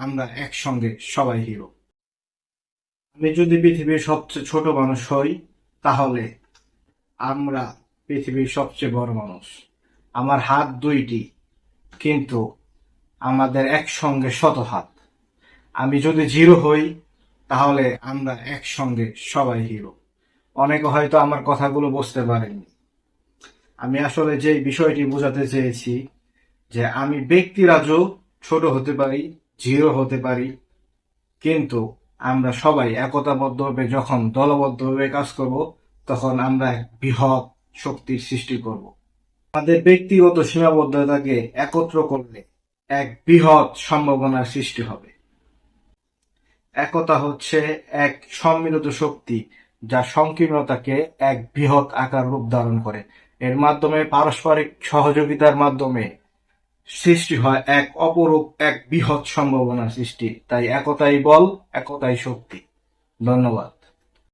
আমরা একসঙ্গে সবাই হিরো। আমি যদি পৃথিবীর সবচেয়ে ছোট মানুষ হই, তাহলে আমরা পৃথিবীর সবচেয়ে বড় মানুষ। আমার হাত দুইটি, কিন্তু আমাদের একসঙ্গে শত হাত। আমি যদি জিরো হই, তাহলে আমরা একসঙ্গে সবাই হিরো। অনেকে হয়তো আমার কথাগুলো বুঝতে পারেননি। আমি আসলে যে বিষয়টি বোঝাতে চেয়েছি যে আমি ব্যক্তিরাজও ছোট হতে পারি জিরো হতে পারি। কিন্তু আমরা সবাই একতাবদ্ধভাবে যখন দলবদ্ধভাবে কাজ করব, তখন আমরা বৃহৎ শক্তির সৃষ্টি করব। আমাদের ব্যক্তিগত সীমাবদ্ধতাকে একত্র করলে এক বৃহৎ সম্ভাবনার সৃষ্টি হবে। একতা হচ্ছে এক সম্মিলিত শক্তি যা সংকীর্ণতাকে এক বৃহৎ আকার রূপ ধারণ করে। এর মাধ্যমে পারস্পরিক সহযোগিতার মাধ্যমে সৃষ্টি হয় এক অপরূপ এক বৃহৎ সম্ভাবনা সৃষ্টি। তাই একতাই বল একতাই শক্তি। ধন্যবাদ।